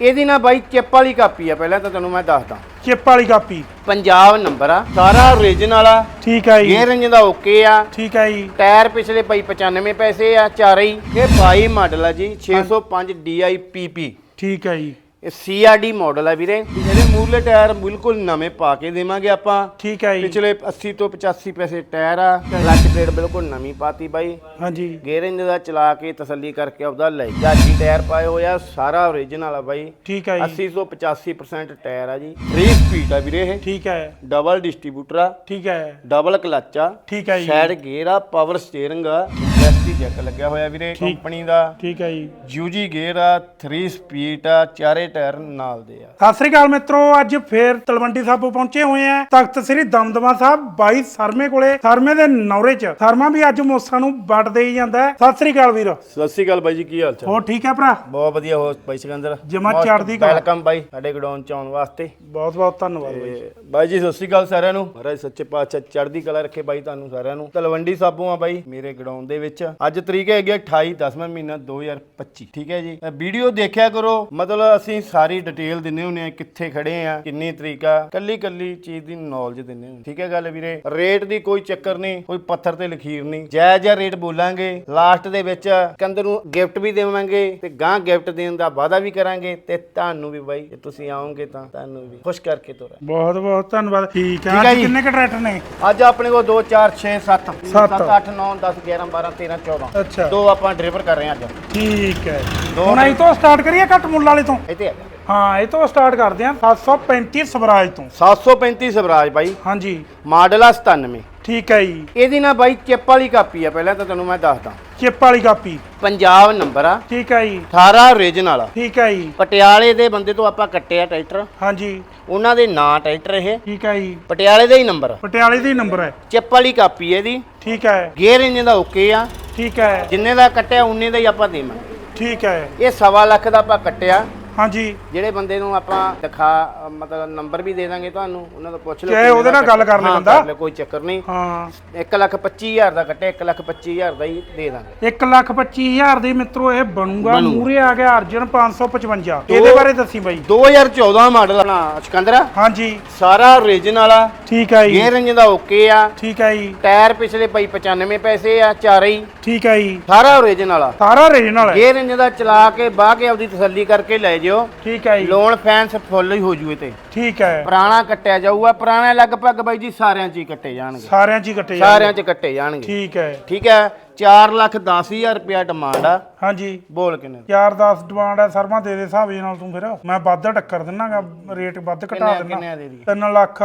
ਇਹਦੀ ਨਾ ਬਾਈ ਚਿੱਪ ਵਾਲੀ ਕਾਪੀ ਆ ਪਹਿਲਾਂ ਤਾਂ ਤੈਨੂੰ ਮੈਂ ਦੱਸਦਾ। ਚਿੱਪ ਵਾਲੀ ਕਾਪੀ। ਪੰਜਾਬ ਨੰਬਰ ਆ ਸਾਰਾ ਓਰੀਜਨਲ ਆ। ਠੀਕ ਹੈ ਜੀ। ਗੇਅਰ ਇੰਜਨ ਦਾ ਓਕੇ ਆ। ਠੀਕ ਹੈ ਜੀ। ਟਾਇਰ ਪਿਛਲੇ ਬਾਈ 95 ਪੈਸੇ ਆ ਚਾਰੇ ਹੀ। ਇਹ 22 ਮਾਡਲ ਆ ਜੀ 605 DIPP ਠੀਕ ਹੈ ਜੀ। ਇਹ CRD ਮਾਡਲ ਆ ਵੀਰੇ। ਇਹਦੇ ਮੂਰਲੇ ਟਾਇਰ ਬਿਲਕੁਲ ਨਵੇਂ ਪਾ ਕੇ ਦੇਵਾਂਗੇ ਆਪਾਂ। ਠੀਕ ਹੈ ਜੀ। ਪਿਛਲੇ 80 ਤੋਂ 85 ਪੈਸੇ ਟਾਇਰ ਆ। ਕਲਚ ਪਲੇਟ ਬਿਲਕੁਲ ਨਵੀਂ ਪਾਤੀ ਬਾਈ। ਹਾਂਜੀ। ਗੇਅਰ ਦਾ ਚਲਾ ਕੇ ਤਸੱਲੀ ਕਰਕੇ ਆਪਦਾ ਲੈ ਜਾਜੀ ਟਾਇਰ ਪਾਏ ਹੋਇਆ ਸਾਰਾ ਓਰੀਜਨਲ ਆ ਬਾਈ। ਠੀਕ ਹੈ ਜੀ। 80 ਤੋਂ 85% ਟਾਇਰ ਆ ਜੀ। 3 ਸਪੀਡ ਆ ਵੀਰੇ ਇਹ। ਠੀਕ ਹੈ। ਡਬਲ ਡਿਸਟ੍ਰੀਬਿਊਟਰ ਆ। ਠੀਕ ਹੈ। ਡਬਲ ਕਲਚ ਆ। ਠੀਕ ਹੈ ਜੀ। ਸਾਈਡ ਗੇਅਰ ਆ। ਪਾਵਰ ਸਟੀਅਰਿੰਗ ਆ। ਐਸਟੀ ਜੈਕ ਲੱਗਿਆ ਹੋਇਆ ਵੀਰੇ। ਕੰਪਨੀ ਦਾ। ਠੀਕ ਹੈ ਜੀ। ਯੂਜੀ ਗੇਅਰ ਆ 3 ਸਪੀਡ ਆ ਚਾਰੇ ਟਾਇਰ ਨਾਲ ਦੇ ਆ। ਸਤਿ ਸ੍ਰੀ ਅਕਾਲ ਮਿੱਤਰੋ ਅੱਜ ਫੇਰ ਤਲਵੰਡੀ ਸਾਬੋ ਪਹੁੰਚੇ ਹੋਏ ਆ ਤਖਤ ਸ੍ਰੀ ਦਮਦਮਾ ਸਾਹਿਬ ਬਾਈ ਸਰਮੇ ਕੋਲੇ ਸਰਮੇ ਦੇ ਨੌਰੇ ਚ। ਸਰਮਾ ਵੀ ਅੱਜ ਮੋਸਾਂ ਨੂੰ ਵੱਟ ਦੇਈ ਜਾਂਦਾ। ਸਤਿ ਸ੍ਰੀ ਅਕਾਲ ਵੀਰ। ਸਤਿ ਸ਼੍ਰੀ ਅਕਾਲ ਬਾਈ ਜੀ ਕੀ ਹਾਲ ਚਾਲ? ਹੋਰ ਠੀਕ ਹੈ ਭਰਾ? ਬਹੁਤ ਵਧੀਆ ਹੋ ਬਾਈ ਸਿਕੰਦਰ? ਜਮਾਂ ਚੜ੍ਹਦੀ ਕਲਾ। ਵੈਲਕਮ ਬਾਈ ਸਾਡੇ ਗਡਾਊਨ ਚ ਆਉਣ ਵਾਸਤੇ। ਬਹੁਤ ਬਹੁਤ ਧੰਨਵਾਦ ਬਾਈ ਬਾਈ ਜੀ ਸਤਿ ਸ਼੍ਰੀ ਅਕਾਲ ਸਾਰਿਆਂ ਨੂੰ। ਮਹਾਰਾਜ ਸੱਚੇ ਪਾਤਸ਼ਾਹ ਚੜ੍ਹਦੀ ਕਲਾ ਰੱਖੇ ਬਾਈ ਤੁਹਾਨੂੰ ਸਾਰਿਆਂ ਨੂੰ। ਤਲਵੰਡੀ ਸਾਬੋਂ ਆ ਬਾਈ ਮੇਰੇ ਗਡਾਊਨ ਦੇ ਵਿੱਚ। ਅੱਜ ਤਰੀਕ ਹੈਗੀ 28 10ਵਾਂ ਮਹੀਨਾ 2025 ਠੀਕ ਹੈ ਜੀ? ਵੀਡੀਓ ਦੇਖਿਆ ਕਰੋ ਮਤਲਬ ਅਸੀਂ ਸਾਰੀ ਡਿਟੇਲ ਦਿੰਨੇ ਹੁੰਨੇ ਆ ਕਿੱਥੇ ਖੜੇ ਆ ਕਿੰਨੀ ਤਰੀਕ ਕੱਲੀ ਕੱਲੀ ਚੀਜ਼ ਦੀ ਨੌਲੇਜ ਦਿੰਨੇ ਹੁੰਨੇ ਠੀਕ ਹੈ ਗੱਲ ਵੀਰੇ? ਰੇਟ ਦੀ ਕੋਈ ਚੱਕਰ ਨਹੀਂ ਕੋਈ ਪੱਥਰ ਤੇ ਲਖੀਰ ਨਹੀਂ। ਜਾਇਜ਼ ਜਿਹਾ ਰੇਟ ਬੋਲਾਂਗੇ ਲਾਸਟ ਦੇ ਵਿੱਚ ਕੰਦਰ ਨੂੰ ਗਿਫਟ ਵੀ ਦੇਵਾਂਗੇ ਤੇ ਗਾਂ ਗਿਫਟ ਦੇਣ ਦਾ ਵਾਅਦਾ ਵੀ ਕਰਾਂਗੇ ਤੇ ਤੁਹਾਨੂੰ ਵੀ ਬਾਈ ਜੇ ਤੁਸੀਂ ਆਓਗੇ ਤਾਂ ਤੁਹਾਨੂੰ ਵੀ ਖੁਸ਼ ਕਰਕੇ ਤੋਰਾਂ ਬਹੁਤ ਬਹੁਤ ਧੰਨਵਾਦ। ਠੀਕ ਹੈ। ਕਿੰਨੇ ਕ ਟਰੈਕਟਰ ਨੇ? ਅੱਜ ਆਪਣੇ ਕੋਲ 2 4 6 7 ਸੱਤ। 7 8 9 10 11 12 13 14 ਅੱਛਾ। ਦੋ ਆਪਾਂ ਡਿਲੀਵਰ ਕਰ ਰਹੇ ਹਾਂ ਅੱਜ। ਠੀਕ ਹੈ ਦੋ ਹੁਣ ਇਹ ਤੋਂ ਸਟਾਰਟ ਕਰੀਏ ਘੱਟ ਮੁੱਲ ਵਾਲੇ ਤੋਂ? ਤੇ ਹਾਂ ਇਹ ਤੋਂ ਸਟਾਰਟ ਕਰਦੇ ਆ 735 ਸਵਰਾਜ ਤੋਂ। 735 ਸਵਰਾਜ ਬਾਈ। ਹਾਂਜੀ। ਮਾਡਲ ਆ 97 ਠੀਕ ਹੈ ਜੀ। ਇਹਦੀ ਨਾ ਬਾਈ ਚਿੱਪ ਵਾਲੀ ਕਾਪੀ ਆ ਪਹਿਲਾਂ ਤਾਂ ਤੈਨੂੰ ਮੈਂ ਦੱਸਦਾ। ਚਿੱਪ ਵਾਲੀ ਕਾਪੀ। ਪੰਜਾਬ ਨੰਬਰ ਆ। ਠੀਕ ਹੈ ਜੀ। 18 ਓਰੀਜਨਲ ਆ। ਠੀਕ ਹੈ ਜੀ। ਪਟਿਆਲੇ ਦੇ ਬੰਦੇ ਤੋਂ ਆਪਾਂ ਕੱਟਿਆ ਟਰੈਕਟਰ। ਹਾਂਜੀ। ਉਹਨਾਂ ਦੇ ਨਾਂ ਟਰੈਕਟਰ ਇਹ। ਠੀਕ ਹੈ ਜੀ। ਪਟਿਆਲੇ ਦਾ ਹੀ ਨੰਬਰ ਪਟਿਆਲੇ ਦਾ ਹੀ ਨੰਬਰ ਹੈ। ਚਿੱਪ ਵਾਲੀ ਕਾਪੀ ਹੈ ਇਹਦੀ। ਠੀਕ ਹੈ। ਗੇਅਰ ਇੰਜਨ ਦਾ ਓਕੇ ਆ। ਠੀਕ ਹੈ। ਜਿੰਨੇ ਦਾ ਕੱਟਿਆ ਉਨੇ ਦਾ ਹੀ ਆਪਾਂ ਦੇਵਾਂਗੇ। ਠੀਕ ਹੈ। ਇਹ ਸਵਾ ਲੱਖ ਦਾ ਆਪਾਂ ਕੱਟਿਆ। ਹਾਂਜੀ। ਜਿਹੜੇ ਬੰਦੇ ਨੂੰ ਆਪਾਂ ਦਿਖਾ ਮਤਲਬ ਨੰਬਰ ਵੀ ਦੇ ਦਾਂਗੇ ਤੁਹਾਨੂੰ ਉਹਨਾਂ ਤੋਂ ਪੁੱਛ ਲਓ ਚਾਹੇ ਕਿੰਨੇ ਉਹਦੇ ਦਾ ਨਾਲ ਗੱਲ ਕਰ ਲੈ ਹਾਂ, ਬੰਦਾ। ਕਰ ਲੈ, ਕੋਈ ਚੱਕਰ ਨਹੀਂ। ਹਾਂ। 1 ਲੱਖ 25000 ਦਾ ਕੱਟਿਆ 1 ਲੱਖ 25000 ਦਾ ਹੀ ਦੇ ਦਾਂਗੇ। 1 ਲੱਖ 25000 ਦੇ ਮਿੱਤਰੋ ਇਹ ਬਣੂਗਾ ਬਣੂ। ਮੂਰੇ ਆ ਗਿਆ ਅਰਜਨ 555 ਇਹਦੇ ਬਾਰੇ ਦੱਸੀ ਬਾਈ। 2014 ਮਾਡਲ ਨਾ ਸਿਕੰਦਰਾ। ਹਾਂਜੀ। ਸਾਰਾ ਓਰੀਜਨਲ ਆ। ਠੀਕ ਹੈ ਜੀ। ਗੇਅਰ ਇੰਜਨ ਦਾ ਓਕੇ ਆ। ਠੀਕ ਹੈ ਜੀ। ਟਾਇਰ ਪਿਛਲੇ ਪਈ 95 ਪੈਸੇ ਆ ਚਾਰੇ ਹੀ। ਠੀਕ ਹੈ ਜੀ। ਸਾਰਾ ਓਰੀਜਨਲ ਆ। ਸਾਰਾ ਰੀਜਨਲ ਹੈ ਗੇਅਰ ਇੰਜਨ ਦਾ ਚਲਾ ਕੇ ਬਾਹ ਕੇ ਆਪਦੀ ਤਸੱਲੀ ਕਰਕੇ ਲੈ ਜਿਓ ਠੀਕ ਹੈ ਜੀ। ਲੋਨ ਫੈਂਸ ਫੁੱਲ ਹੀ ਹੋ ਜੂਏ ਤੇ। ਠੀਕ ਹੈ। ਪੁਰਾਣਾ ਕੱਟਿਆ ਜਾਊਗਾ ਪੁਰਾਣੇ ਲਗਭਗ ਬਾਈ ਜੀ ਸਾਰਿਆਂ 'ਚ ਹੀ ਕੱਟੇ ਜਾਣਗੇ। ਸਾਰਿਆਂ 'ਚ ਹੀ ਕੱਟੇ ਸਾਰਿਆਂ 'ਚ ਕੱਟੇ ਜਾਣਗੇ। ਠੀਕ ਹੈ। ਠੀਕ ਹੈ। 4 ਲੱਖ 10000 ਰੁਪਿਆ ਡਿਮਾਂਡ ਆ। ਹਾਂਜੀ। ਬੋਲ ਕਿੰਨੇ ਯਾਰ 10 ਡਿਮਾਂਡ ਹੈ ਸਰਮਾ ਦੇ ਦੇ ਹਿਸਾਬ ਨਾਲ ਤੂੰ ਫਿਰ। ਮੈਂ ਵੱਧ ਟੱਕਰ ਦਿੰਨਾਗਾ ਰੇਟ ਵੱਧ ਘਟਾ ਕਿੰਨੇ ਦਿੰਨਾ। ਕਿੰਨੇ ਦੇ ਦੀ 3 ਲੱਖ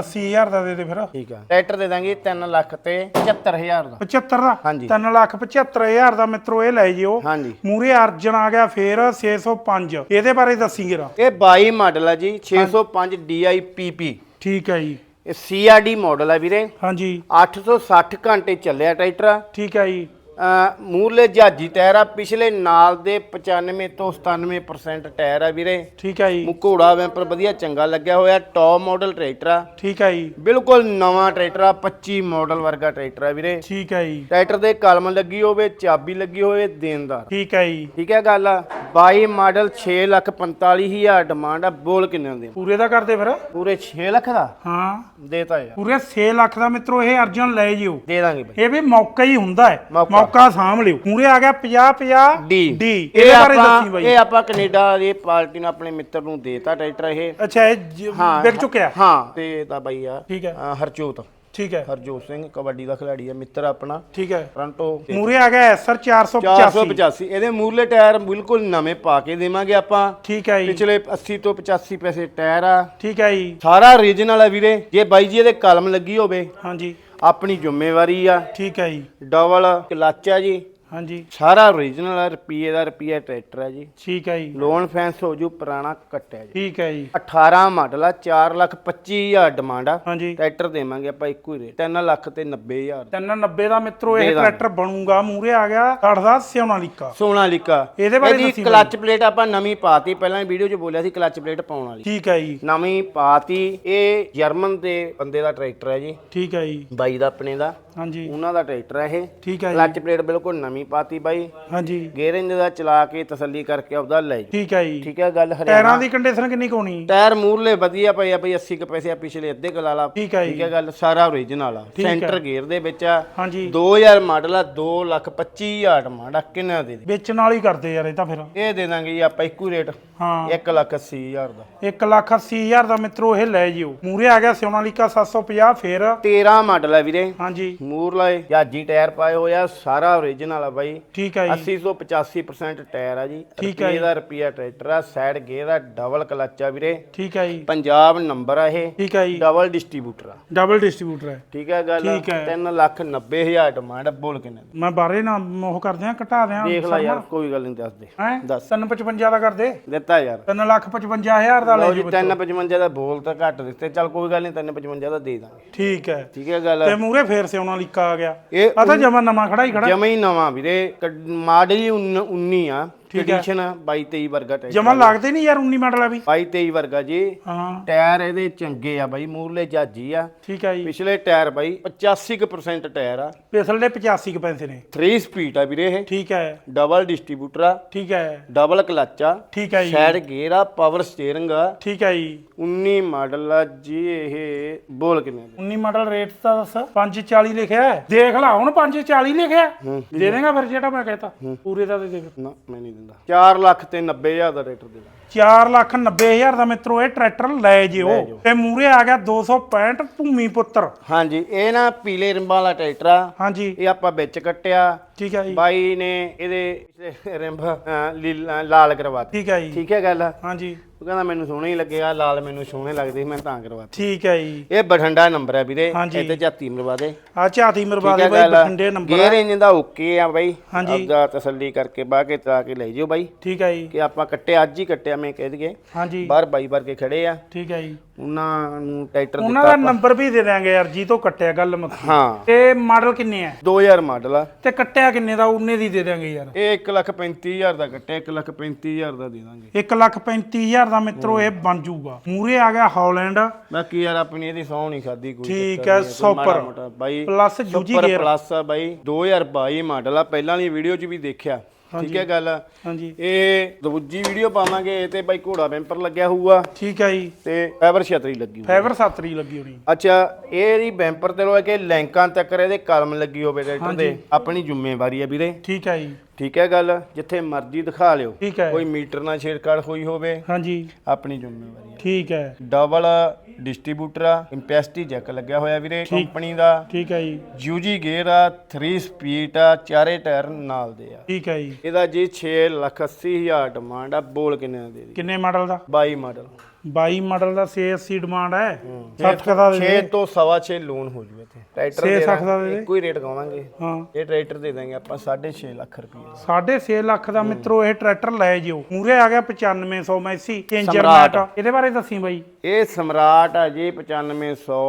80000 ਦਾ ਦੇ ਦੇ ਫਿਰ। ਠੀਕ ਆ। ਟਰੈਕਟਰ ਦੇ ਦਾਂਗੇ 3 ਲੱਖ ਤੇ 75000 ਦਾ। 75 ਦਾ? ਹਾਂਜੀ। 3 ਲੱਖ 75000 ਦਾ ਮਿੱਤਰੋ ਇਹ ਲੈ ਜਿਓ। ਹਾਂਜੀ। ਮੂਰੇ ਅਰਜਨ ਆ ਗਿਆ ਫੇਰ 605 ਇਹਦੇ ਬਾਰੇ ਦੱਸੀ ਜਰਾ। ਇਹ 22 ਮਾਡਲ ਆ ਜੀ 605 DIPP ਠੀਕ ਹੈ ਜੀ। ਇਹ CRD ਮਾਡਲ ਆ ਵੀਰੇ। ਹਾਂਜੀ। 860 ਘੰਟੇ ਚੱਲਿਆ ਟਰੈਕਟਰ। ਠੀਕ ਹੈ ਜੀ। ਮੂਰਲੇ ਜਹਾਜੀ ਟਾਇਰ ਆ ਪਿਛਲੇ ਨਾਲ ਦੇ 95 ਤੋਂ 97% ਟਾਇਰ ਆ ਵੀਰੇ। ਠੀਕ ਹੈ ਜੀ। ਘੋੜਾ ਵੈਂਪਰ ਵਧੀਆ ਚੰਗਾ ਲੱਗਿਆ ਹੋਇਆ ਟੌਪ ਮਾਡਲ ਟਰੈਕਟਰ ਆ। ਠੀਕ ਹੈ ਜੀ। ਬਿਲਕੁਲ ਨਵਾਂ ਟਰੈਕਟਰ ਆ 25 ਮਾਡਲ ਵਰਗਾ ਟਰੈਕਟਰ ਆ ਵੀਰੇ। ਠੀਕ ਹੈ ਜੀ। ਟਰੈਕਟਰ ਦੇ ਕਲਮ ਲੱਗੀ ਹੋਵੇ ਚਾਬੀ ਲੱਗੀ ਹੋਵੇ ਦੇਣਦਾਰ। ਠੀਕ ਹੈ ਜੀ। ਠੀਕ ਹੈ ਗੱਲ ਆ। 22 ਮਾਡਲ 645000 ਡਿਮਾਂਡ ਆ ਬੋਲ ਕਿੰਨੇ ਦੇ ਪੂਰੇ ਦਾ ਕਰਦੇ ਫਿਰ? ਪੂਰੇ 6 ਲੱਖ ਦਾ? ਹਾਂ। ਦੇਤਾ ਯਾਰ। ਪੂਰੇ 6 ਲੱਖ ਦਾ ਮਿੱਤਰੋ ਇਹ ਅਰਜਨ ਲੈ ਜਿਓ। ਦੇ ਦਾਂਗੇ ਬਈ। ਇਹ ਵੀ ਮੌਕਾ ਹੀ ਹੁੰਦਾ ਹੈ। ਮੌਕਾ। ਸਾਂਭ ਲਿਓ। ਮੂਰੇ ਆ ਗਿਆ 50 50 ਡੀ। ਡੀ। ਇਹ ਬਾਰੇ ਆਪਾਂ ਦੱਸੀ ਬਾਈ। ਇਹ ਆਪਾਂ ਕੈਨੇਡਾ ਦੀ ਪਾਰਟੀ ਨੂੰ ਆਪਣੇ ਮਿੱਤਰ ਨੂੰ ਦੇਤਾ ਟਰੈਕਟਰ ਇਹ। ਅੱਛਾ ਇਹ ਜ- ਵਿਕ ਚੁੱਕਿਆ? ਹਾਂ ਤੇ ਤਾਂ ਬਾਈ ਆ। ਠੀਕ ਹੈ। ਅਹ ਹਰਜੋਤ। ਠੀਕ ਹੈ। ਹਰਜੋਤ ਸਿੰਘ ਕਬੱਡੀ ਦਾ ਖਿਡਾਰੀ ਆ ਮਿੱਤਰ ਆਪਣਾ। ਠੀਕ ਹੈ। ਟੋਰਾਂਟੋ ਮੂਰੇ ਆ ਗਿਆ ਐਸਰ 485 485 ਇਹਦੇ ਮੂਰਲੇ ਟਾਇਰ ਬਿਲਕੁਲ ਨਵੇਂ ਪਾ ਕੇ ਦੇਵਾਂਗੇ ਆਪਾਂ। ਠੀਕ ਹੈ ਜੀ। ਪਿਛਲੇ 80 ਤੋਂ 85 ਪੈਸੇ ਟਾਇਰ ਆ। ਠੀਕ ਹੈ ਜੀ। ਸਾਰਾ ਓਰੀਜਨਲ ਆ ਵੀਰੇ। ਜੇ ਬਾਈ ਜੀ ਇਹਦੇ ਕਲਮ ਲੱਗੀ ਹੋਵੇ ਹਾਂਜੀ। ਆਪਣੀ ਜ਼ਿੰਮੇਵਾਰੀ ਆ। ਠੀਕ ਹੈ ਜੀ। ਡਬਲ ਕਲਚ ਆ ਜੀ। ਹਾਂਜੀ। ਸਾਰਾ ਓਰੀਜਨਲ ਆ ਰੁਪਈਏ ਦਾ ਰੁਪਈਆ ਟਰੈਕਟਰ ਆ ਜੀ। ਠੀਕ ਹੈ ਜੀ। ਲੋਨ ਫੈਂਸ ਹੋ ਜੂ ਪੁਰਾਣਾ ਕੱਟਿਆ ਜੀ। ਠੀਕ ਹੈ ਜੀ। 18 ਮਾਡਲ ਆ 4 ਲੱਖ 25 ਹਜ਼ਾਰ ਡਿਮਾਂਡ ਆ। ਹਾਂਜੀ। ਟਰੈਕਟਰ ਦੇਵਾਂਗੇ ਆਪਾਂ ਇੱਕੋ ਹੀ ਰੇਟ 3 ਲੱਖ ਤੇ 90 ਹਜ਼ਾਰ। 390 ਦਾ ਮਿੱਤਰੋ ਇਹ। ਟਰੈਕਟਰ ਬਣੂਗਾ ਮੂਰੇ ਆ ਗਿਆ 60 ਦਾ ਸਿਉਨਾਲੀਕਾ ਸੋਨਾਲੀਕਾ ਇਹਦੇ ਬਾਰੇ ਦੱਸੀ ਕਲਚ ਪਲੇਟ ਆਪਾਂ ਨਵੀਂ ਪਾਤੀ ਪਹਿਲਾਂ ਵੀਡੀਓ 'ਚ ਬੋਲਿਆ ਸੀ ਕਲਚ ਪਲੇਟ ਪਾਉਣ ਵਾਲੀ। ਠੀਕ ਹੈ ਜੀ। ਨਵੀਂ ਪਾਤੀ ਇਹ ਜਰਮਨ ਦੇ ਬੰਦੇ ਦਾ ਟਰੈਕਟਰ ਹੈ ਜੀ। ਠੀਕ ਹੈ ਜੀ। ਬਾਈ ਦਾ ਆਪਣੇ ਦਾ। ਹਾਂਜੀ। ਉਹਨਾਂ ਦਾ ਟਰੈਕਟਰ ਹੈ ਇਹ। ਠੀਕ ਹੈ ਜੀ। ਕਲੱਚ ਪਲੇਟ ਬਿਲਕੁਲ ਨਵੀਂ ਪਾਤੀ ਬਾਈ। ਹਾਂਜੀ। ਗੇਅਰਿੰਗ ਦਾ ਚਲਾ ਕੇ ਤਸੱਲੀ ਕਰਕੇ ਆਪਦਾ ਲੈ ਠੀਕ ਹੈ ਜੀ। ਠੀਕ ਹੈ ਗੱਲ ਟਾਇਰਾਂ ਹਰਿਆਣਾ ਦੀ ਕੰਡੀਸ਼ਨ ਕਿੰਨੀ ਕੋਣੀ ਟਾਇਰ ਮੂਰਲੇ ਵਧੀਆ ਪਏ ਆ ਬਈ 80 ਕੁ ਪੈਸੇ ਆ ਪਿਛਲੇ ਅੱਧੇ ਕੁ ਲਾ ਠੀਕ ਹੈ ਠੀਕ ਜੀ। ਹੈ ਗੱਲ ਸਾਰਾ ਓਰੀਜਨਲ ਆ। ਠੀਕ ਹੈ। ਸੈਂਟਰ ਗੇਅਰ ਦੇ ਵਿੱਚ ਆ। ਹਾਂਜੀ। 2000 ਮਾਡਲ ਆ 2 ਲੱਖ 25 ਹਜ਼ਾਰ ਡਿਮਾਂਡ ਆ ਕਿੰਨਾ ਦੇ ਦੇ? ਵੇਚਣ ਵਾਲੀ ਕਰਦੇ ਯਾਰ ਇਹ ਤਾਂ ਫਿਰ। ਇਹ ਦੇ ਦਾਂਗੇ ਜੀ ਆਪਾਂ ਇੱਕੋ ਰੇਟ। ਹਾਂ। 1 ਲੱਖ 80 ਹਜ਼ਾਰ ਦਾ। 1 ਲੱਖ 80 ਹਜ਼ਾਰ ਦਾ ਮਿੱਤਰੋ ਇਹ ਲੈ ਜਿਓ। ਮੂਰੇ ਆ ਗਿਆ ਸੋਨਾਲੀਕਾ 750 ਫੇਰ। 13 ਮਾਡਲ ਆ ਵੀਰੇ। ਹਾਂਜੀ। ਮੂਰਲਾ ਜਾਜੀ ਟਾਇਰ ਪਾਏ ਹੋਏ ਆ ਸਾਰਾ ਆ ਬਾਈ। ਠੀਕ ਹੈ ਜੀ। 80 ਤੋਂ 85% ਟਾਇਰ ਆ ਜੀ। ਠੀਕ ਹੈ ਰੁਪਈਏ ਦਾ ਰੁਪਿਆ ਟਰੈਕਟਰ ਆ ਸਾਈਡ ਗੇਅਰ ਆ ਡਬਲ ਕਲੱਚ ਆ ਵੀਰੇ। ਠੀਕ ਹੈ ਜੀ। ਪੰਜਾਬ ਨੰਬਰ ਆ ਇਹ। ਠੀਕ ਹੈ ਜੀ। ਡਬਲ ਡਿਸਟ੍ਰੀਬਿਊਟਰ ਆ। ਡਬਲ ਡਿਸਟ੍ਰੀਬਿਊਟਰ ਹੈ ਠੀਕ ਹੈ ਗੱਲ ਠੀਕ ਹੈ। 3 ਲੱਖ 90 ਹਜ਼ਾਰ ਡਿਮਾਂਡ ਆ, ਬੋਲ ਕਿੰਨੇ? ਮੈਂ ਬਾਰੇ ਨਾ ਉਹ ਕਰਦੇ ਆ ਘਟਾ ਦਿਆਂ। ਦੇਖ ਲੈ ਯਾਰ ਕੋਈ ਗੱਲ ਨਹੀਂ ਦੱਸ ਦੇ। ਹੈ? ਦੱਸ। 355 ਦਾ ਕਰਦੇ ਦਿੱਤਾ ਯਾਰ। 3 ਲੱਖ 55 ਹਜ਼ਾਰ ਦਾ ਲੈ ਜੀ ਜਿਓ 355 ਦਾ ਬੋਲ ਤਾਂ ਘੱਟ ਦਿੱਤੇ। ਚੱਲ ਕੋਈ ਗੱਲ ਨਹੀਂ 355 ਦਾ ਦੇ ਦਾਂਗੇ। ਠੀਕ ਹੈ। ਠੀਕ ਹੈ ਗੱਲ ਤੇ ਮੂਰੇ ਫੇਰ ਸੋਨਾਲੀਕਾ ਆ ਗਿਆ। ਇਹ ਆ ਤਾਂ ਜਮਾ ਨਵਾਂ ਖੜਾ ਹੀ ਖੜਾ ਜਮਾ ਹੀ ਨਵਾਂ ਵੀਰੇ ਮਾਡਲ ਹੀ 19 ਆ। ਕੰਡੀਸ਼ਨ 22 23 ਵਰਗਾ ਟਾਇਰ ਜਮਾ ਲੱਗਦੇ ਨਹੀਂ ਯਾਰ 19 ਮਾਡਲ ਆ ਵੀ? 22 23 ਵਰਗਾ ਜੀ। ਹਾਂ। ਟਾਇਰ ਇਹਦੇ ਚੰਗੇ ਆ ਬਾਈ ਮੂਰਲੇ ਜਾਜੀ ਆ। ਠੀਕ ਹੈ ਜੀ। ਪਿਛਲੇ ਟਾਇਰ ਬਾਈ 85% ਟਾਇਰ ਆ। ਪਿਛਲੇ ਦੇ 85 ਕੁ ਪੈਸੇ ਨੇ। 3 ਸਪੀਡ ਆ ਵੀਰੇ ਇਹ। ਠੀਕ ਹੈ। ਡਬਲ ਡਿਸਟ੍ਰੀਬਿਊਟਰ ਆ। ਠੀਕ ਹੈ। ਡਬਲ ਕਲੱਚ ਆ। ਠੀਕ ਹੈ ਜੀ। ਸਾਈਡ ਗੇਅਰ ਆ ਪਾਵਰ ਸਟੀਅਰਿੰਗ ਆ। ਠੀਕ ਹੈ ਜੀ। 19 ਮਾਡਲ ਆ ਜੀ ਇਹ। ਬੋਲ ਕਿੰਨੇ ਦੇ 19 ਮਾਡਲ ਰੇਟ ਤਾਂ ਦੱਸ। 540 ਲਿਖਿਆ ਦੇਖ ਲਾ ਹੁਣ 540 ਲਿਖਿਆ। ਦੇ ਦੇਗਾ ਫਿਰ ਜਿਹੜਾ ਮੈਂ ਕਹਤਾ। ਪੂਰੇ ਦਾ ਦੇ ਦੇ ਨਾ ਮੈਂ ਨਹੀਂ ਦਿੰਦਾ। 4 ਲੱਖ ਤੇ 90 ਹਜ਼ਾਰ ਦਾ ਰੇਟਰ ਦੇ ਦਾਂ 4 ਲੱਖ 90 ਹਜ਼ਾਰ ਦਾ ਮਿੱਤਰੋ ਇਹ ਟਰੈਕਟਰ ਲੈ ਜਿਓ। ਤੇ ਮੂਰੇ ਆ ਗਿਆ 265 ਭੂਮੀ ਪੁੱਤਰ। ਹਾਂਜੀ ਇਹ ਨਾ ਪੀਲੇ ਰਿੰਬਾਂ ਵਾਲਾ ਟਰੈਕਟਰ ਆ। ਹਾਂਜੀ। ਇਹ ਆਪਾਂ ਵਿੱਚ ਕੱਟਿਆ। ਠੀਕ ਹੈ ਜੀ। ਬਾਈ ਨੇ ਇਹਦੇ ਰਿੰਬ ਲਾਲ ਕਰਵਾਤੀ ਠੀਕ ਹੈ ਜੀ। ਠੀਕ ਹੈ ਗੱਲ? ਹਾਂਜੀ। ਉਹ ਕਹਿੰਦਾ ਮੈਨੂੰ ਸੋਹਣੇ ਹੀ ਲੱਗੇਗਾ ਲਾਲ ਮੈਨੂੰ ਸੋਹਣੇ ਲੱਗਦੇ ਸੀ, ਮੈਂ ਤਾਂ ਕਰਵਾਤੀ ਠੀਕ ਹੈ ਜੀ। ਇਹ ਬਠੰਡਾ ਨੰਬਰ ਹੈ ਵੀਰੇ ਹਾਂਜੀ। ਇੱਥੇ ਝਾਤੀ ਮਰਵਾ ਦੇ। ਆ ਝਾਤੀ ਮਰਵਾ ਦੇ ਬਾਈ ਬਠਿੰਡੇ ਨੰਬਰ ਗੇਅਰ ਇੰਜਨ ਦਾ ਓਕੇ ਆ ਬਾਈ। ਹਾਂਜੀ। ਆਪਦਾ ਤਸੱਲੀ ਕਰਕੇ ਬਾਹ ਕੇ ਤਰਾ ਕੇ ਲੈ ਜਿਓ ਬਾਈ। ਠੀਕ ਹੈ ਜੀ। ਕਿ ਆਪਾਂ ਕੱਟਿਆ ਅੱਜ ਹੀ ਕੱਟਿਆ ਮੈਂ ਕਹਿ ਦਈਏ। ਹਾਂਜੀ। ਬਾਹਰ ਬਾਈ ਵਰ ਕੇ ਖੜੇ ਆ। ਠੀਕ ਹੈ ਜੀ। ਉਹਨਾਂ ਨੂੰ ਟਰੈਕਟਰ ਉਹਨਾਂ ਦਿੱਤਾ ਦਾ ਨੰਬਰ ਵੀ ਦੇ ਦਾਂਗੇ ਯਾਰ ਜੀ ਤੋਂ ਕੱਟਿਆ ਗੱਲ ਮਤ ਹਾਂ। ਤੇ ਮਾਡਲ ਕਿੰਨੇ ਆ? 2000 ਮਾਡਲ ਆ। ਤੇ ਕੱਟਿਆ ਕਿੰਨੇ ਦਾ? ਉਹਨੇ ਦੀ ਦੇ ਦਾਂਗੇ ਯਾਰ। ਇਹ 135000 ਦਾ ਕੱਟਿਆ 135000 ਦਾ ਦੇ ਦਾਂਗੇ। 1 ਲੱਖ 35000 ਦਾ ਮਿੱਤਰੋ ਇਹ ਬਣ ਜਾਊਗਾ ਮੂਰੇ ਆ ਗਿਆ ਹਾਲੈਂਡ। ਬਾਕੀ ਯਾਰ ਆਪਣੀ ਇਹਦੀ ਸੌ ਨਹੀਂ ਖਾਦੀ ਕੋਈ ਠੀਕ ਚੱਕਰ ਹੈ, ਨਹੀਂ, ਕੋਈ ਸੁਪਰ। ਮੋਟਾ। ਬਾਈ ਪਲੱਸ ਜੂਜੀ ਸੁਪਰ ਗੇਅਰ ਪਲੱਸ ਆ ਬਾਈ। 2022 ਮਾਡਲ ਆ। ਪਹਿਲਾਂ ਵਾਲੀ ਵੀਡੀਓ 'ਚ ਵੀ ਦੇਖਿਆ। ਠੀਕ ਹੈ ਗੱਲ? ਹਾਂਜੀ। ਇਹ ਦੂਜੀ ਵੀਡੀਓ ਪਾਵਾਂਗੇ ਇਹ ਤੇ ਬਾਈ ਘੋੜਾ ਬੈਂਪਰ ਲੱਗਿਆ ਹੋਊਗਾ। ਠੀਕ ਹੈ ਜੀ। ਤੇ ਫਾਈਬਰ ਛਤਰੀ ਲੱਗੀ ਹੋਊ ਫਾਈਬਰ ਸਾਤਰੀ ਲੱਗੀ ਹੋਣੀ। ਅੱਛਾ ਇਹਦੀ ਬੈਂਪਰ ਤੇ ਲੋ ਕਿ ਲੈਂਕਾਂ ਤੱਕ ਇਹਦੇ ਕਲਮ ਲੱਗੀ ਹੋਵੇ ਟਰੈਕਟਰ ਦੇ ਆਪਣੀ ਜ਼ਿੰਮੇਵਾਰੀ ਹੈ ਵੀਰੇ। ਠੀਕ ਹੈ ਜੀ। ਠੀਕ ਹੈ ਗੱਲ ਜਿੱਥੇ ਮਰਜ਼ੀ ਦਿਖਾ ਲਿਓ। ਠੀਕ ਹੈ। ਕੋਈ ਮੀਟਰ ਨਾਲ ਛੇੜਛਾੜ ਹੋਈ ਹੋਵੇ ਹਾਂਜੀ। ਆਪਣੀ ਜ਼ਿੰਮੇਵਾਰੀ ਹੈ। ਠੀਕ ਹੈ। ਡਬਲ ਡਿਸਟ੍ਰੀਬਿਊਟਰ ਆ ਇੰਪੈਸਟੀ ਜੈਕ ਲੱਗਿਆ ਹੋਇਆ ਵੀਰੇ ਕੰਪਨੀ ਦਾ। ਠੀਕ ਹੈ ਜੀ। ਯੂਜੀ ਗੇਅਰ ਆ 3 ਸਪੀਡ ਆ ਚਾਰੇ ਟਾਇਰ ਨਾਲ ਦੇ ਆ। ਠੀਕ ਹੈ ਜੀ। ਇਹਦਾ ਜੀ 6 ਲੱਖ 80 ਹਜ਼ਾਰ ਡਿਮਾਂਡ ਆ ਬੋਲ ਕਿੰਨੇ ਦਾ ਦੇ ਦੀ ਕਿੰਨੇ ਮਾਡਲ ਦਾ? 22 ਮਾਡਲ। 22 ਮਾਡਲ ਦਾ 680 ਡਿਮਾਂਡ ਹੈ। 60 ਦਾ ਦੇ। 6 ਤੋਂ ਸਵਾ 6 ਲੋਨ ਹੋ ਜੂ ਇੱਥੇ। ਟਰੈਕਟਰ ਛੇ ਦੇ ਸੱਠ ਦਾ ਦੇ ਦੇ। ਇੱਕੋ ਹੀ ਰੇਟ ਕਵਾਂਗੇ ਹਾਂ। ਇਹ ਟਰੈਕਟਰ ਦੇ ਦਾਂਗੇ ਆਪਾਂ 6.5 ਲੱਖ ਰੁਪਏ ਦਾ। 6.5 ਲੱਖ ਦਾ ਮਿੱਤਰੋ ਇਹ ਟਰੈਕਟਰ ਲੈ ਜਿਓ। ਮੂਰੇ ਆ ਗਿਆ 9500 ਮੈਸੀ। ਚੇਂਜਰ ਸਮਰਾਟ। ਮੈਟ। ਇਹਦੇ ਬਾਰੇ ਦੱਸੀ ਬਾਈ। ਇਹ ਸਮਰਾਟ ਆ ਜੀ 9500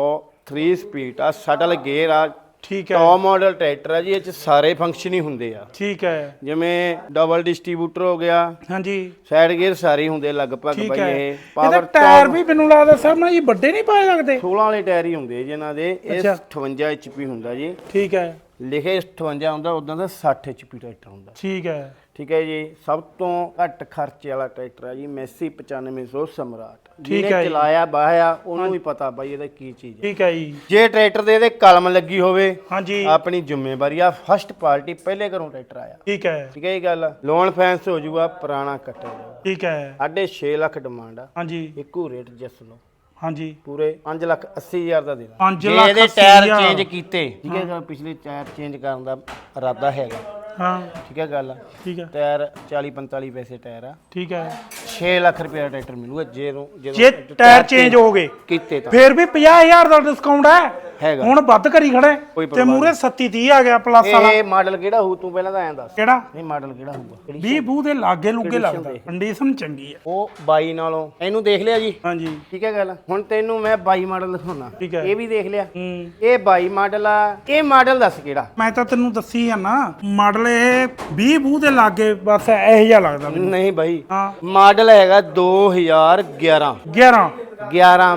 3 ਸਪੀਡ ਆ ਸ਼ਟਲ ਗੇਅਰ ਆ ਠੀਕ ਹੈ। ਟੌਪ ਮਾਡਲ ਟਰੈਕਟਰ ਆ ਜੀ ਇਹ ਚ ਸਾਰੇ ਫੰਕਸ਼ਨ ਹੀ ਹੁੰਦੇ ਆ। ਠੀਕ ਹੈ। ਜਿਵੇਂ ਡਬਲ ਡਿਸਟ੍ਰੀਬਿਊਟਰ ਹੋ ਗਿਆ ਹਾਂਜੀ। ਸਾਈਡ ਗੇਅਰ ਸਾਰੇ ਹੁੰਦੇ ਲਗਭਗ ਠੀਕ ਬਈ ਹੈ। ਇਹ ਇਹਦੇ ਪਾਵਰ ਟਾਇਰ ਵੀ ਮੈਨੂੰ ਲੱਗਦਾ ਸਰ ਨਾ ਜੀ ਵੱਡੇ ਨਹੀਂ ਪਾਏ ਲੱਗਦੇ? 16 ਵਾਲੇ ਟਾਇਰ ਹੀ ਹੁੰਦੇ ਜੀ ਇਹਨਾਂ ਦੇ। ਇਹ ਅੱਛਾ। 58 HP ਹੁੰਦਾ ਜੀ। ਠੀਕ ਹੈ। ਲਿਖੇ 58 ਹੁੰਦਾ ਉਦਾਂ ਦਾ 60 HP ਟਰੈਕਟਰ ਹੁੰਦਾ। ਠੀਕ ਹੈ। ਠੀਕ ਹੈ ਜੀ ਸਭ ਤੋਂ ਘੱਟ ਖਰਚੇ ਵਾਲਾ ਟਰੈਕਟਰ ਹੈ ਜੀ ਮੈਸੀ 9500 ਸਮਰਾਟ। ਠੀਕ ਹੈ। ਚਲਾਇਆ ਬਾਹਿਆ ਉਹਨੂੰ ਵੀ ਪਤਾ ਬਾਈ ਇਹਦਾ ਕੀ ਚੀਜ਼ ਹੈ। ਠੀਕ ਹੈ ਜੀ। ਜੇ ਟਰੈਕਟਰ ਦੇ ਇਹਦੇ ਕਲਮ ਲੱਗੀ ਹੋਵੇ ਹਾਂਜੀ। ਆਪਣੀ ਜ਼ਿੰਮੇਵਾਰੀ ਆ ਫਸਟ ਪਾਰਟੀ ਪਹਿਲੇ ਘਰੋਂ ਟਰੈਕਟਰ ਆਇਆ। ਠੀਕ ਹੈ। ਠੀਕ ਹੈ ਇਹ ਗੱਲ। ਲੋਨ ਫੈਂਸ ਹੋ ਜਾਊਗਾ ਪੁਰਾਣਾ ਜਾਊਗਾ ਠੀਕ ਹੈ। ਸਾਢੇ 6 ਲੱਖ ਡਿਮਾਂਡ ਆ। ਹਾਂਜੀ। ਇੱਕੋ ਰੇਟ ਜਿਸ ਲੋ ਹਾਂਜੀ। ਪੂਰੇ 5 ਲੱਖ 80 ਹਜ਼ਾਰ ਦਾ ਦੇਣਾ ਪੰਜ ਜੇ ਲੱਖ ਇਹਦੇ ਅੱਸੀ ਟਾਇਰ। ਚੇਂਜ ਕੀਤੇ ਠੀਕ ਹੈ ਪਿਛਲੇ ਟਾਇਰ ਚੇਂਜ ਕਰਨ ਦਾ ਇਰਾਦਾ ਹੈਗਾ। ਹਾਂ। ਠੀਕ ਹੈ ਗੱਲ। ਠੀਕ ਹੈ। ਟਾਇਰ 40 45 ਪੈਸੇ ਟਾਇਰ ਆ। ਠੀਕ ਹੈ। 6 ਲੱਖ ਰੁਪਏ ਦਾ ਟਰੈਕਟਰ ਮਿਲੂਗਾ ਜੇ ਜੇ ਟਾਇਰ ਚੇਂਜ ਹੋ ਗਏ ਕੀਤੇ ਤਾਂ। ਫੇਰ ਵੀ 50000 ਦਾ ਡਿਸਕਾਊਂਟ ਹੈ। ਹੈਗਾ। ਹੁਣ ਵੱਧ ਕਰੀ ਖੜੇ ਤੇ ਮੂਰੇ 37 30 ਆ ਗਿਆ ਪਲੱਸ ਵਾਲਾ। ਇਹ ਮਾਡਲ ਕਿਹੜਾ ਹੋਊ? ਤੂੰ ਪਹਿਲਾਂ ਤਾਂ ਐਂ ਦੱਸ। ਕਿਹੜਾ? ਨਹੀਂ ਮਾਡਲ ਕਿਹੜਾ ਹੋਊਗਾ? ਕਿਹੜੀ 20 ਬੂ ਦੇ ਲਾਗੇ ਲੁੱਗੇ ਲੱਗਦਾ। ਕੰਡੀਸ਼ਨ ਚੰਗੀ ਹੈ ਉਹ 22 ਨਾਲੋਂ। ਇਹਨੂੰ ਦੇਖ ਲਿਆ ਜੀ? ਹਾਂਜੀ। ਠੀਕ ਹੈ ਗੱਲ। ਹੁਣ ਤੈਨੂੰ ਮੈਂ 22 ਮਾਡਲ ਦਿਖਾਉਣਾ। ਇਹ ਵੀ ਦੇਖ ਲਿਆ। ਇਹ 22 ਮਾਡਲ ਆ। ਇਹ ਮਾਡਲ ਦੱਸ ਕਿਹੜਾ? ਮੈਂ ਤਾਂ ਤੈਨੂੰ ਦੱਸੀ ਆ ਨਾ ਮਾਡਲ ਇਹ 20 ਬੂ ਦੇ ਲਾਗੇ ਬਸ ਇਹੋ ਜਿਹਾ ਲੱਗਦਾ ਨਹੀਂ ਬਾਈ। ਹਾਂ। ਮਾਡਲ ਹੈਗਾ 2011 11 11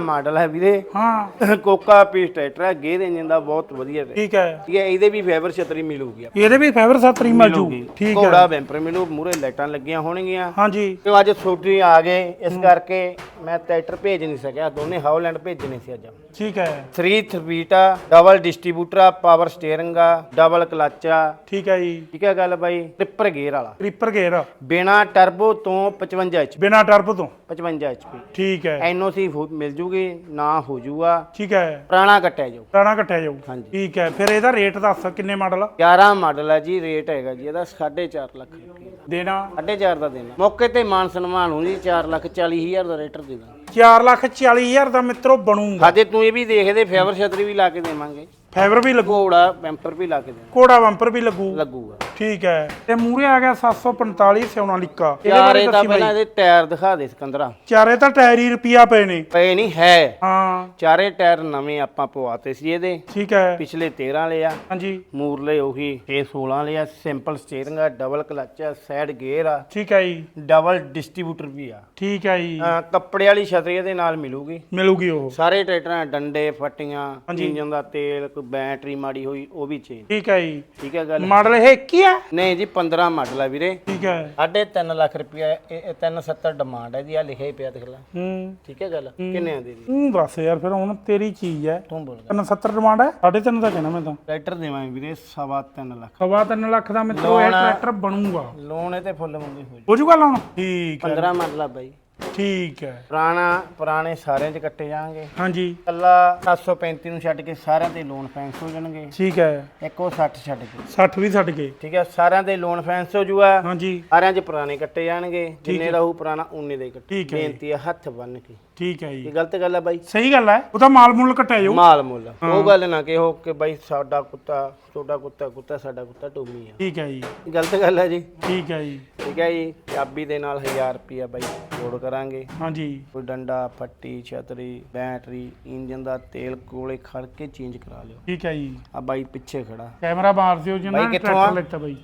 ਮਾਡਲ ਹੈ ਵੀਰੇ। ਹਾਂ। ਕੋਕਾ ਪੀਸ ਟਰੈਕਟਰ ਹੈ ਗੇਅਰ ਇੰਜਨ ਦਾ ਬਹੁਤ ਵਧੀਆ ਹੈ। ਠੀਕ ਹੈ। ਠੀਕ ਹੈ ਇਹਦੇ ਵੀ ਫਾਈਬਰ ਛਤਰੀ ਮਿਲੂਗੀ ਇਹਦੇ ਵੀ ਫਾਈਬਰ ਸਾਤਰੀ ਮਿਲ ਜੂ। ਠੀਕ ਹੈ। ਘੋੜਾ ਬੈਂਪਰ ਮਿਲੂ ਮੂਰੇ ਲਾਈਟਾਂ ਲੱਗੀਆਂ ਹੋਣਗੀਆਂ। ਹਾਂਜੀ। ਤੇ ਅੱਜ ਛੋਟੀ ਆ ਗਏ ਇਸ ਕਰਕੇ ਮੈਂ ਟਰੈਕਟਰ ਭੇਜ ਨਹੀਂ ਸਕਿਆ। ਦੋਨੇ ਹਾਉਲੈਂਡ ਭੇਜਣੇ ਸੀ ਅੱਜ। ਠੀਕ ਹੈ। 3 ਥਰਬੀਟਾ ਡਬਲ ਡਿਸਟ੍ਰੀਬਿਊਟਰ ਆ ਪਾਵਰ ਸਟੀਅਰਿੰਗ ਆ ਡਬਲ ਕਲਚ ਆ। ਠੀਕ ਹੈ ਜੀ। ਠੀਕ ਹੈ ਗੱਲ ਬਾਈ? ਟ੍ਰਿਪਰ ਗੇਅਰ ਵਾਲਾ। ਕ੍ਰੀਪਰ ਗੇਅਰ ਬਿਨਾ ਟਰਬੋ ਤੋਂ 55 HP ਬਿਨਾ ਟਰਬ ਤੋਂ। 55 HP ਠੀਕ ਹੈ। ਐਨਓਸੀ ਮਿਲ ਜੂਗੀ ਨਾ ਹੋ ਜੂਗਾ ਠੀਕ ਹੈ। ਪੁਰਾਣਾ ਕੱਟਿਆ ਜਾਊ। ਪੁਰਾਣਾ ਕੱਟਿਆ ਜਾਊ। ਹਾਂਜੀ। ਠੀਕ ਹੈ ਫਿਰ ਇਹਦਾ ਰੇਟ ਦੱਸ ਕਿੰਨੇ ਮਾਡਲ 11 ਮਾਡਲ ਹੈ ਜੀ ਰੇਟ ਹੈਗਾ ਜੀ ਇਹਦਾ 4.5 ਲੱਖ ਰੁਪਏ। ਦੇਣਾ। 4.5 ਦਾ ਦੇਣਾ। ਮੌਕੇ ਤੇ ਮਾਨ ਸਨਮਾਨ ਹੋਊ ਜੀ 4 ਲੱਖ 40 ਹਜ਼ਾਰ ਦਾ ਰੇਟਰ ਦੇ ਦਾਂ 4 ਲੱਖ 40 ਹਜ਼ਾਰ ਦਾ ਮਿੱਤਰੋ ਬਣੂਗਾ। ਹਾਜੇ ਤੂੰ ਇਹ ਵੀ ਦੇਖਦੇ ਫੇਵਰ ਛਤਰੀ ਵੀ ਲਾ ਕੇ ਦੇਵਾਂਗੇ। ਫਾਈਬਰ ਵੀ ਲੱਗੂ। ਘੋੜਾ ਪੈਂਪਰ ਵੀ ਲਾ ਕੇ ਦੇਵਾਂਗੇ। ਕੋੜਾ ਬੰਪਰ ਵੀ ਲੱਗੂ। ਲੱਗੂਗਾ। ਠੀਕ ਹੈ। ਤੇ ਮੂਰੇ ਆ ਗਿਆ 745 ਸਿਉਣਾ ਲਿਕਾ ਇਹਦੇ ਚਾਰੇ ਤਾਂ ਪਹਿਲਾਂ ਇਹਦੇ ਟਾਇਰ ਦਿਖਾ ਦੇ ਸਿਕੰਦਰਾ। ਚਾਰੇ ਤਾਂ ਟਾਇਰ ਹੀ ਰੁਪਿਆ ਪਏ ਨੇ। ਪਏ ਨਹੀਂ ਹੈ। ਹਾਂ। ਚਾਰੇ ਟਾਇਰ ਨਵੇਂ ਆਪਾਂ ਪਵਾਤੇ ਸੀ ਇਹਦੇ। ਠੀਕ ਹੈ। ਪਿਛਲੇ 13 ਲਿਆ। ਹਾਂਜੀ। ਮੂਰਲੇ ਉਹੀ ਇਹ 16 ਲਿਆ। ਸਿੰਪਲ ਸਟੀਅਰਿੰਗ ਆ ਡਬਲ ਕਲਚ ਆ ਸਾਈਡ ਗੇਅਰ ਆ। ਠੀਕ ਹੈ ਜੀ। ਡਬਲ ਡਿਸਟ੍ਰੀਬਿਊਟਰ ਵੀ ਆ। ਠੀਕ ਹੈ ਜੀ। ਅਹ ਕੱਪੜੇ ਵਾਲੀ ਛਤਰੀ ਇਹਦੇ ਨਾਲ ਮਿਲੂਗੀ। ਮਿਲੂਗੀ ਉਹ। ਸਾਰੇ ਟਰੈਕਟਰਾਂ ਦੇ ਡੰਡੇ ਫੱਟੀਆਂ ਇੰਜਨ ਦਾ ਤੇਲ ਕੋਈ ਬੈਟਰੀ ਮਾੜੀ ਹੋਈ ਉਹ ਵੀ ਚੇਂਜ ਠੀਕ ਹੈ ਜੀ। ਠੀਕ ਹੈ ਗੱਲ। ਮਾਡਲ ਇਹ 21 ਹੈ ਨਹੀਂ ਜੀ 15 ਮਾਡਲ ਆ ਵੀਰੇ। ਠੀਕ ਹੈ। ਸਾਢੇ 3 ਲੱਖ ਰੁਪਇਆ ਇਹ 370 ਡਿਮਾਂਡ ਹੈ ਜੀ ਆ ਲਿਖਿਆ ਹੀ ਪਿਆ ਦੇਖ ਲੈ। ਹੂੰ। ਠੀਕ ਹੈ ਗੱਲ। ਕਿੰਨੇ ਆ ਦੇ ਦੀ? ਦੱਸ ਯਾਰ ਫਿਰ ਹੁਣ ਤੇਰੀ ਚੀਜ਼ ਹੈ। ਤੂੰ ਬੋਲ। 70 ਡਿਮਾਂਡ ਹੈ? ਸਾਢੇ ਤਿੰਨ ਦਾ ਕਹਿਣਾ ਮੈਂ ਤਾਂ। ਟਰੈਕਟਰ ਦੇਵਾਂਗੇ ਵੀਰੇ ਸਵਾ 3 ਲੱਖ। ਸਵਾ ਤਿੰਨ ਲੱਖ ਦਾ ਮਿੱਤਰੋ ਇਹ ਟਰੈਕਟਰ ਬਣੂਗਾ। ਲੋਨ ਇਹ ਤੇ ਫੁੱਲ ਮੰਗੇ ਹੋ ਹੋ ਜੂਗਾ ਲਾਉਣ ਠੀਕ ਹੈ। 15 ਮਾਡਲ ਆ ਬਾਈ। ਠੀਕ ਹੈ। ਪੁਰਾਣਾ ਪੁਰਾਣੇ ਸਾਰਿਆਂ 'ਚ ਕੱਟੇ ਜਾਣਗੇ। ਹਾਂਜੀ। ਕੱਲਾ 735 ਨੂੰ ਛੱਡ ਕੇ ਸਾਰਿਆਂ ਤੇ ਲੋਨ ਫੈਂਸ ਹੋ ਜਾਣਗੇ। ਠੀਕ ਹੈ। ਇੱਕ ਉਹ 60 ਛੱਡ ਕੇ। 60 ਵੀ ਛੱਡ ਗਏ ਠੀਕ ਹੈ ਸਾਰਿਆਂ ਦੇ ਲੋਨ ਫੈਂਸ ਹੋ ਜੂਗਾ ਹਾਂਜੀ। ਸਾਰਿਆਂ 'ਚ ਪੁਰਾਣੇ ਕੱਟੇ ਜਾਣਗੇ। ਜਿੰਨੇ ਰਹੂ ਪੁਰਾਣਾ ਉਨੇ ਦੇ ਕੱਟੇ। ਠੀਕ ਹੈ। ਬੇਨਤੀ ਹੈ ਹੱਥ ਬੰਨ ਕੇ। ਠੀਕ ਹੈ ਜੀ। ਇਹ ਗਲਤ ਗੱਲ ਹੈ ਬਾਈ। ਸਹੀ ਗੱਲ ਹੈ। ਉਹ ਤਾਂ ਮਾਲ ਮੁੱਲ ਕਟਿਆ ਜਾਊ। ਮਾਲ ਮੁੱਲ। ਉਹ ਗੱਲ ਨਾ ਕਿਹੋ ਕਿ ਬਾਈ ਸਾਡਾ ਕੁੱਤਾ ਤੁਹਾਡਾ ਕੁੱਤਾ ਕੁੱਤਾ ਸਾਡਾ ਕੁੱਤਾ ਟੋਮੀ ਆ। ਠੀਕ ਹੈ ਜੀ। ਗਲਤ ਗੱਲ ਹੈ ਜੀ। ਠੀਕ ਹੈ ਜੀ। ਠੀਕ ਹੈ ਜੀ। ਚਾਬੀ ਦੇ ਨਾਲ 1000 ਰੁਪਿਆ ਬਾਈ। ਜੋੜ ਕਰਾਂਗੇ। ਹਾਂਜੀ। ਕੋਈ ਡੰਡਾ ਫੱਟੀ ਛਤਰੀ ਬੈਟਰੀ ਇੰਜਨ ਦਾ ਤੇਲ ਕੋਲੇ ਖੜ ਕੇ ਚੇਂਜ ਕਰਾ ਲਿਓ। ਠੀਕ ਹੈ ਜੀ। ਆ ਬਾਈ ਪਿੱਛੇ ਖੜਾ। ਕੈਮਰਾ ਮਾਰ ਦਿਓ ਜਿੰਨਾ ਬਾਈ ਨੇ ਕਿੱਥੋਂ ਟਰੈਕਟਰ ਆ? ਲੈਤਾ ਬਾਈ।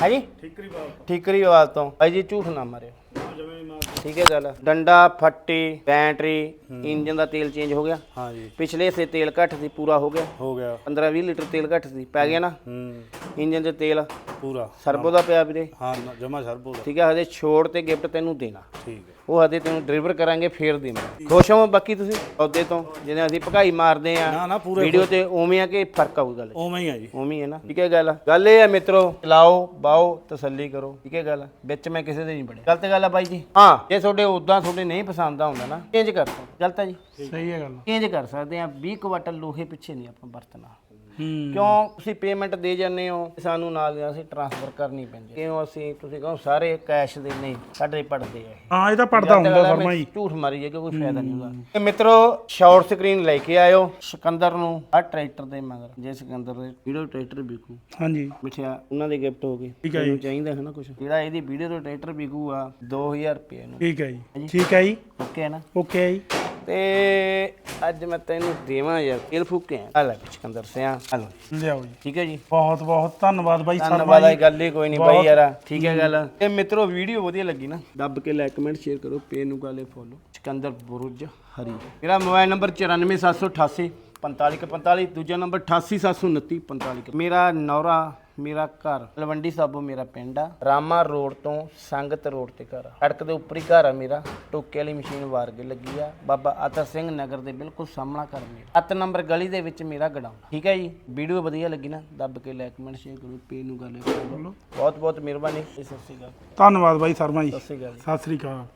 ਹਾਂਜੀ? ਠੀਕਰੀਵਾਲ ਠੀਕਰੀਵਾਲ ਤੋਂ। ਬਾਈ ਜੀ ਝੂਠ ਨਾ ਮਾਰਿਓ। ਠੀਕ ਹੈ ਗੱਲ। ਡੰਡਾ ਫੱਟੀ ਬੈਟਰੀ ਇੰਜਨ ਦਾ ਤੇਲ ਚੇਂਜ ਹੋ ਗਿਆ। ਹਾਂ ਜੀ ਪਿਛਲੇ ਸੇ ਤੇਲ ਘੱਟ ਸੀ ਪੂਰਾ ਹੋ ਗਿਆ। ਹੋ ਗਿਆ। 15 20 ਲੀਟਰ ਤੇਲ ਘੱਟ ਸੀ ਪੈ ਗਿਆ ਨਾ। ਹੂੰ। ਇੰਜਨ 'ਚ ਤੇਲ। ਪੂਰਾ। ਸਰਬੋ ਦਾ ਪਿਆ ਵੀਰੇ। ਹਾਂ ਜਮਾ ਸਰਬੋ ਦਾ। ਠੀਕ ਹੈ ਹਜੇ ਛੋੜ ਤੇ ਗਿਫਟ ਤੈਨੂੰ ਦੇਣਾ। ਠੀਕ ਹੈ। ਉਹ ਹਜੇ ਤੈਨੂੰ ਡਿਲੀਵਰ ਕਰਾਂਗੇ ਫੇਰ ਦੇਵਾਂਗੇ ਖੁਸ਼ ਹੋ ਬਾਕੀ ਤੁਸੀਂ ਉਹਦੇ ਤੋਂ ਜਿਹਨੇ ਅਸੀਂ ਭਗਾਈ ਮਾਰਦੇ ਆ ਨਾ ਨਾ ਪੂਰੇ ਵੀਡੀਓ ਤੇ ਉਵੇਂ ਆ ਕਿ ਫ਼ਰਕ ਆਊ ਗੱਲ 'ਚ? ਉਵੇਂ ਹੀ ਆ ਜੀ। ਉਵੇਂ ਹੀ ਹੈ ਨਾ। ਠੀਕ ਹੈ ਗੱਲ। ਗੱਲ ਇਹ ਹੈ ਮਿੱਤਰੋ ਚਲਾਓ ਬਾਓ ਤਸੱਲੀ ਕਰੋ। ਠੀਕ ਹੈ ਗੱਲ। ਵਿੱਚ ਮੈਂ ਕਿਸੇ ਦੇ ਨਹੀਂ ਬੜਿਆ ਗਲਤ ਗੱਲ ਹੈ ਬਾਈ ਜੀ। ਹਾਂ। ਜੇ ਤੁਹਾਡੇ ਉਦਾਂ ਤੁਹਾਡੇ ਨਹੀਂ ਪਸੰਦ ਆਉਂਦਾ ਨਾ ਚੇਂਜ ਕਰ ਸਕਦੇ ਗਲਤ ਹੈ ਜੀ। ਸਹੀ ਹੈ ਗੱਲ। ਚੇਂਜ ਕਰ ਸਕਦੇ ਆ 20 ਕੁਆਟਲ ਲੋਹੇ ਪਿੱਛੇ ਨਹੀਂ ਆਪਾਂ ਵਰਤਣਾ। ਕਿਉਂ ਤੁਸੀਂ ਪੇਮੈਂਟ ਦੇ ਜਾਂਦੇ ਹੋ ਸਾਨੂੰ ਨਾਲ ਦੀ ਨਾਲ ਅਸੀਂ ਟ੍ਰਾਂਸਫਰ ਕਰਨੀ ਪੈਂਦੀ। ਕਿਉਂ ਅਸੀਂ ਤੁਸੀਂ ਕਹੋ ਸਾਰੇ ਕੈਸ਼ ਦੇ ਨਹੀਂ ਸਾਡੇ ਪੜਦੇ ਆ ਇਹ। ਹਾਂ ਇਹ ਤਾਂ ਪੜਦਾ ਹੁੰਦਾ ਫਰਮਾ ਜੀ ਝੂਠ ਮਾਰੀ ਜੇ ਕੋਈ ਫਾਇਦਾ ਨਹੀਂ ਹੁੰਦਾ ਤੇ ਮਿੱਤਰੋ ਸ਼ਾਰਟ ਸਕਰੀਨ ਲੈ ਕੇ ਆਇਓ ਸਿਕੰਦਰ ਨੂੰ ਆ ਟਰੈਕਟਰ ਦੇ ਮਗਰ। ਜੇ ਸਿਕੰਦਰ ਦੇ ਵੀਡੀਓ ਟਰੈਕਟਰ ਵਿਕੂ। ਹਾਂਜੀ। ਮਿੱਠਿਆ ਉਹਨਾਂ ਦੇ ਗਿਫਟ ਹੋ ਗਏ ਠੀਕ ਹੈ ਜੀ। ਚਾਹੀਦਾ ਹੈ ਨਾ ਕੁਝ ਜਿਹੜਾ ਇਹਦੀ ਵੀਡੀਓ ਤੋਂ ਟਰੈਕਟਰ ਵਿਕੂਗਾ 2000 ਰੁਪਏ ਨੂੰ। ਠੀਕ ਹੈ ਜੀ। ਠੀਕ ਹੈ ਜੀ। ਓਕੇ ਹੈ ਨਾ? ਓਕੇ ਜੀ। ਤੇ ਅੱਜ ਮੈਂ ਤੈਨੂੰ ਦੇਵਾਂ ਯਾਰ ਤੇਲ ਫੂਕੇ ਆ। ਲੈ ਸਿਕੰਦਰ ਸਿਆ ਹਲੋ ਲਿਆਓ ਜੀ। ਠੀਕ ਹੈ ਜੀ? ਬਹੁਤ ਬਹੁਤ ਧੰਨਵਾਦ ਬਾਈ ਸਰਮਾ ਧੰਨਵਾਦ ਆ ਗੱਲ ਹੀ ਕੋਈ ਨਹੀਂ ਬਾਈ ਯਾਰ ਠੀਕ ਹੈ ਗੱਲ। ਤੇ ਮਿੱਤਰੋ ਵੀਡੀਓ ਵਧੀਆ ਲੱਗੀ ਨਾ ਦੱਬ ਕੇ ਲਾਈਕ ਕਮੈਂਟ ਸ਼ੇਅਰ ਕਰੋ ਪੇਜ ਨੂੰ ਕਾਲੇ ਫੋਲੋ। ਸਿਕੰਦਰ ਬੁਰਜ ਹਰੀ। ਮੇਰਾ ਮੋਬਾਈਲ ਨੰਬਰ 94788 4545 ਦੂਜਾ ਨੰਬਰ 88729 45 ਮੇਰਾ ਨੌਰਾ ਮੇਰਾ ਘਰ। ਤਲਵੰਡੀ ਸਾਬੋ ਮੇਰਾ ਪਿੰਡ ਆ। ਰਾਮਾ ਰੋਡ ਤੋਂ ਸੰਗਤ ਰੋਡ ਤੇ ਘਰ ਆ। ਸੜਕ ਦੇ ਉੱਪਰ ਹੀ ਘਰ ਆ ਮੇਰਾ। ਟੋਕੇ ਵਾਲੀ ਮਸ਼ੀਨ ਵਾਰਗੇ ਲੱਗੀ ਆ। ਬਾਬਾ ਆਤਰ ਸਿੰਘ ਨਗਰ ਦੇ ਬਿਲਕੁਲ ਸਾਹਮਣਾ ਘਰ ਮੇਰਾ। 7 ਨੰਬਰ ਗਲੀ ਦੇ ਵਿੱਚ ਮੇਰਾ ਗਡਾਊਨ ਠੀਕ ਹੈ ਜੀ? ਵੀਡੀਓ ਵਧੀਆ ਲੱਗੀ ਨਾ ਦੱਬ ਕੇ ਲਾਈਕ ਕਮੈਂਟ ਸ਼ੇਅਰ ਕਰੋ ਪੇਜ ਨੂੰ ਗੱਲ ਕਰੋ ਬਹੁਤ ਬਹੁਤ ਮਿਹਰਬਾਨੀ। ਸਤਿ ਸ਼੍ਰੀ ਅਕਾਲ। ਧੰਨਵਾਦ ਬਾਈ ਸਰਮਾ ਜੀ। ਸਤਿ ਸ਼੍ਰੀ ਅਕਾਲ ਸਤਿ ਸ੍ਰੀ ਅਕਾਲ।